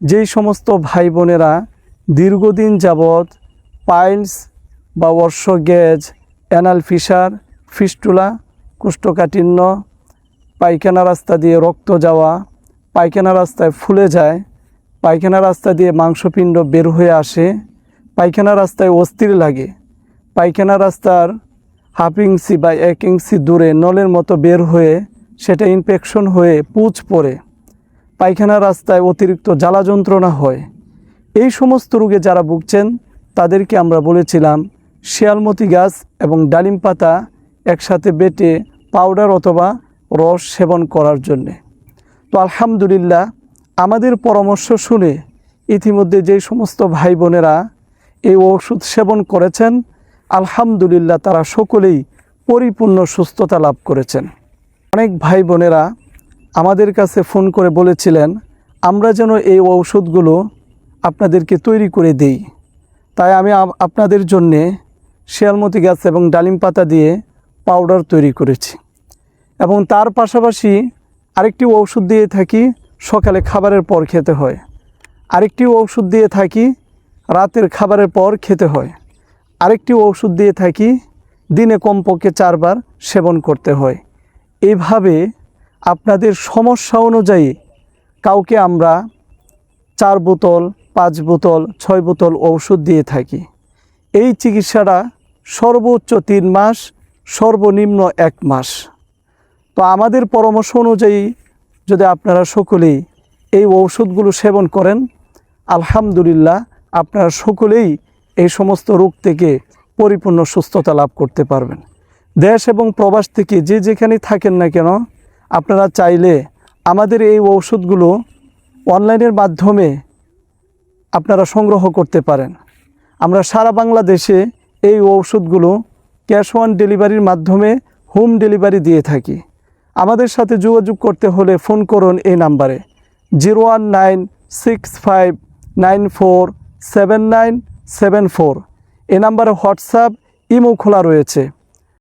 যেই সমস্ত ভাই বোনেরা দীর্ঘদিন যাবৎ পাইলস বা অর্শ গেজ অ্যানাল ফিসার ফিস্টুলা, কুষ্ঠকাঠিন্য, পায়খানা রাস্তা দিয়ে রক্ত যাওয়া, পায়খানা রাস্তায় ফুলে যায়, পায়খানা রাস্তা দিয়ে মাংসপিণ্ড বের হয়ে আসে, পায়খানা রাস্তায় অস্থির লাগে, পায়খানা রাস্তার হাফ ইঞ্চি বা এক ইঞ্চি দূরে নলের মতো বের হয়ে সেটা ইনফেকশন হয়ে পুঁজ পড়ে। পায়খানা রাস্তায় অতিরিক্ত জ্বালা যন্ত্রণা হয়। এই সমস্ত রোগে যারা ভুগছেন, তাদেরকে আমরা বলেছিলাম, শিয়ালমতি গাছ এবং ডালিম পাতা একসাথে বেটে পাউডার অথবা রস সেবন করার জন্যে। তো আলহামদুলিল্লাহ, আমাদের পরামর্শ শুনে ইতিমধ্যে যেই সমস্ত ভাই বোনেরা এই ওষুধ সেবন করেছেন, আলহামদুলিল্লাহ তারা সকলেই পরিপূর্ণ সুস্থতা লাভ করেছেন। অনেক ভাই বোনেরা আমাদের কাছে ফোন করে বলেছিলেন, আমরা যেন এই ঔষধগুলো আপনাদেরকে তৈরি করে দেই। তাই আমি আপনাদের জন্যে শিয়ালমতি গাছ এবং ডালিম পাতা দিয়ে পাউডার তৈরি করেছি। এবং তার পাশাপাশি আরেকটি ঔষধ দিয়ে থাকি, সকালে খাবারের পর খেতে হয়। আরেকটি ঔষধ দিয়ে থাকি, রাতের খাবারের পর খেতে হয়। আরেকটি ঔষধ দিয়ে থাকি, দিনে কমপক্ষে চারবার সেবন করতে হয়। এইভাবে আপনাদের সমস্যা অনুযায়ী কাউকে আমরা চার বোতল, পাঁচ বোতল, ছয় বোতল ঔষধ দিয়ে থাকি। এই চিকিৎসাটা সর্বোচ্চ তিন মাস, সর্বনিম্ন এক মাস। তো আমাদের পরামর্শ অনুযায়ী যদি আপনারা সকলেই এই ঔষধগুলো সেবন করেন, আলহামদুলিল্লাহ আপনারা সকলেই এই সমস্ত রোগ থেকে পরিপূর্ণ সুস্থতা লাভ করতে পারবেন। দেশ এবং প্রবাস থেকে যে যেখানে থাকেন না কেন আপনারা চাইলে আমাদের এই ঔষধগুলো অনলাইনের মাধ্যমে আপনারা সংগ্রহ করতে পারেন। আমরা সারা বাংলাদেশে এই ঔষধগুলো ক্যাশ অন ডেলিভারির মাধ্যমে হোম ডেলিভারি দিয়ে থাকি। আমাদের সাথে যোগাযোগ করতে হলে ফোন করুন এই নাম্বারে। Zero one nine six five nine four seven nine seven four. এ নাম্বারে হোয়াটসঅ্যাপ, ইমো খোলা রয়েছে।